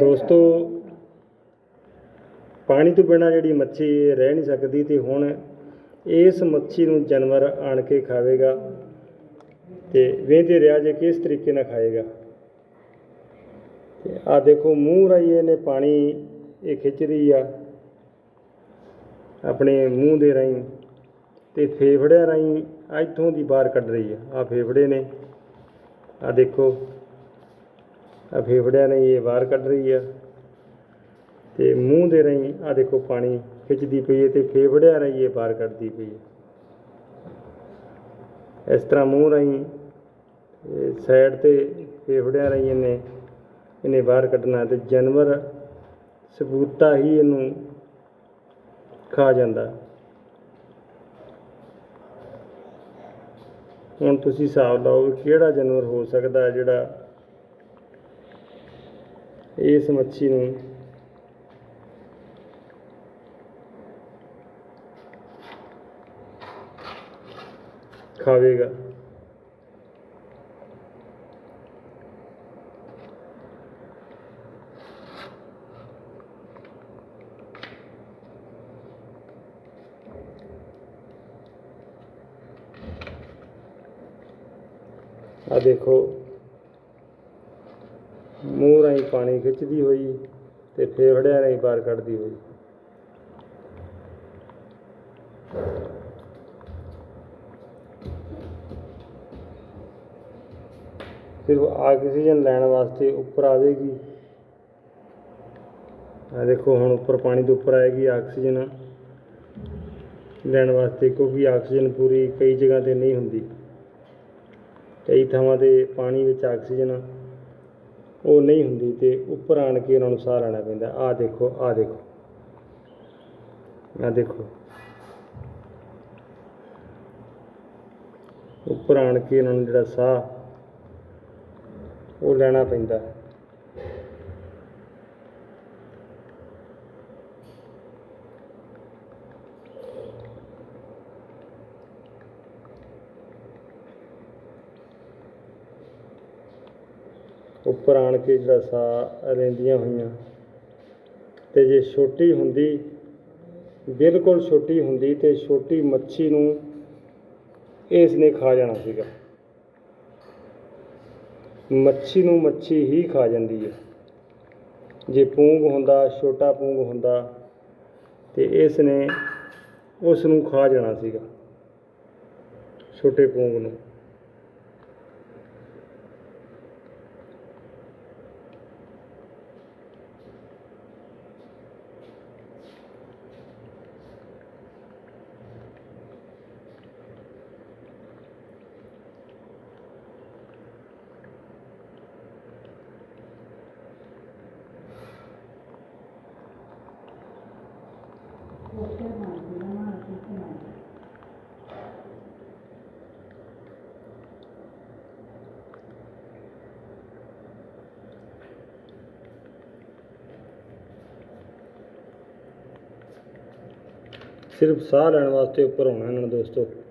ਦੋਸਤੋ, ਪਾਣੀ ਤੋਂ ਬਿਨਾ ਜਿਹੜੀ ਮੱਛੀ ਰਹਿ ਨਹੀਂ ਸਕਦੀ ਤੇ ਹੁਣ ਇਸ ਮੱਛੀ ਨੂੰ ਜਾਨਵਰ ਆਣ ਕੇ ਖਾਵੇਗਾ ਤੇ ਵੇਂਦੇ ਰਿਹਾ ਜੇ ਕਿਸ ਤਰੀਕੇ ਨਾਲ ਖਾਏਗਾ। ਤੇ ਆ ਦੇਖੋ, ਮੂੰਹ ਰਾਹੀਂ ਇਹਨੇ ਪਾਣੀ ਇਹ ਖਿੱਚ ਰਹੀ ਆ ਆਪਣੇ ਮੂੰਹ ਦੇ ਰਾਹੀਂ ਤੇ ਫੇਫੜਿਆਂ ਰਾਹੀਂ ਇੱਥੋਂ ਦੀ ਬਾਹਰ ਕੱਢ ਰਹੀ ਆ। ਆ ਫੇਫੜੇ ਨੇ। ਆ ਦੇਖੋ ਆ ਫੇਫੜਿਆਂ ਨੇ ਇਹ ਬਾਹਰ ਕੱਢ ਰਹੀ ਆ। ਤੇ ਮੂੰਹ ਦੇ ਰਾਹੀਂ ਆ ਦੇਖੋ ਪਾਣੀ ਖਿੱਚਦੀ ਪਈ ਹੈ ਤੇ ਫੇਫੜਿਆਂ ਰਾਹੀਂ ਇਹ ਬਾਹਰ ਕੱਢਦੀ ਪਈ ਹੈ। ਇਸ ਤਰ੍ਹਾਂ ਮੂੰਹ ਰਾਹੀਂ ਸਾਈਡ ਤੇ ਫੇਫੜਿਆਂ ਰਾਹੀਂ ਇਹਨੇ ਇਹਨੇ ਬਾਹਰ ਕੱਢਣਾ ਤੇ ਜਾਨਵਰ ਸਬੂਤਾ ਹੀ ਇਹਨੂੰ ਖਾ ਜਾਂਦਾ। ਹੁਣ ਤੁਸੀਂ ਹਿਸਾਬ ਲਾਓ ਵੀ ਕਿਹੜਾ ਜਾਨਵਰ ਹੋ ਸਕਦਾ ਜਿਹੜਾ ਇਸ ਮੱਛੀ ਨੂੰ। ਖਾਵੇਗਾ। ਆ ਦੇਖੋ। ਮੂੰਹ ਰਾਹੀਂ ਪਾਣੀ ਖਿੱਚਦੀ ਹੋਈ ਤੇ ਫੇਫੜਿਆਂ ਰਾਹੀਂ ਬਾਹਰ ਕੱਢਦੀ ਹੋਈ। ਸਿਰਫ ਆਕਸੀਜਨ ਲੈਣ ਵਾਸਤੇ ਉੱਪਰ ਆਵੇਗੀ। ਆ ਦੇਖੋ, ਹੁਣ ਉੱਪਰ ਪਾਣੀ ਦੇ ਉੱਪਰ ਆਏਗੀ ਆਕਸੀਜਨ। ਲੈਣ ਵਾਸਤੇ ਕਿਉਂਕਿ ਆਕਸੀਜਨ ਪੂਰੀ ਕਈ ਜਗ੍ਹਾ ਤੇ ਨਹੀਂ ਹੁੰਦੀ। ਕਈ ਥਾਵਾਂ ਤੇ ਪਾਣੀ ਵਿੱਚ ਆਕਸੀਜਨ ਉਹ ਨਹੀਂ ਹੁੰਦੀ ਤੇ ਉੱਪਰ ਆਣ ਕੇ ਇਹਨਾਂ ਨੂੰ ਸਾਹ ਲੈਣਾ ਪੈਂਦਾ। ਆਹ ਦੇਖੋ ਆਹ ਦੇਖੋ। ਆਹ ਦੇਖੋ। ਉੱਪਰ ਆਣ ਕੇ ਇਹਨਾਂ ਨੂੰ ਜਿਹੜਾ ਸਾਹ ਉਹ ਲੈਣਾ ਪੈਂਦਾ। ਉੱਪਰ ਆਣ ਕੇ ਜਿਹੜਾ ਸਾਹ ਲੈਂਦੀਆਂ ਹੋਈਆਂ। ਤੇ ਜੇ ਛੋਟੀ ਹੁੰਦੀ, ਬਿਲਕੁਲ ਛੋਟੀ ਹੁੰਦੀ ਤੇ ਛੋਟੀ ਮੱਛੀ ਨੂੰ ਇਸ ਨੇ ਖਾ ਜਾਣਾ ਸੀਗਾ। ਮੱਛੀ ਨੂੰ ਮੱਛੀ ਹੀ ਖਾ ਜਾਂਦੀ ਹੈ। ਜੇ ਪੂੰਗ ਹੁੰਦਾ, ਛੋਟਾ ਪੂੰਗ ਹੁੰਦਾ, ਤੇ ਇਸ ਨੇ ਉਸ ਨੂੰ ਖਾ ਜਾਣਾ ਸੀਗਾ, ਛੋਟੇ ਪੂੰਗ ਨੂੰ। ਸਿਰਫ ਸਾਹ ਲੈਣ ਵਾਸਤੇ ਉੱਪਰ ਆਉਣਾ ਇਹਨਾਂ ਨੇ ਦੋਸਤੋ।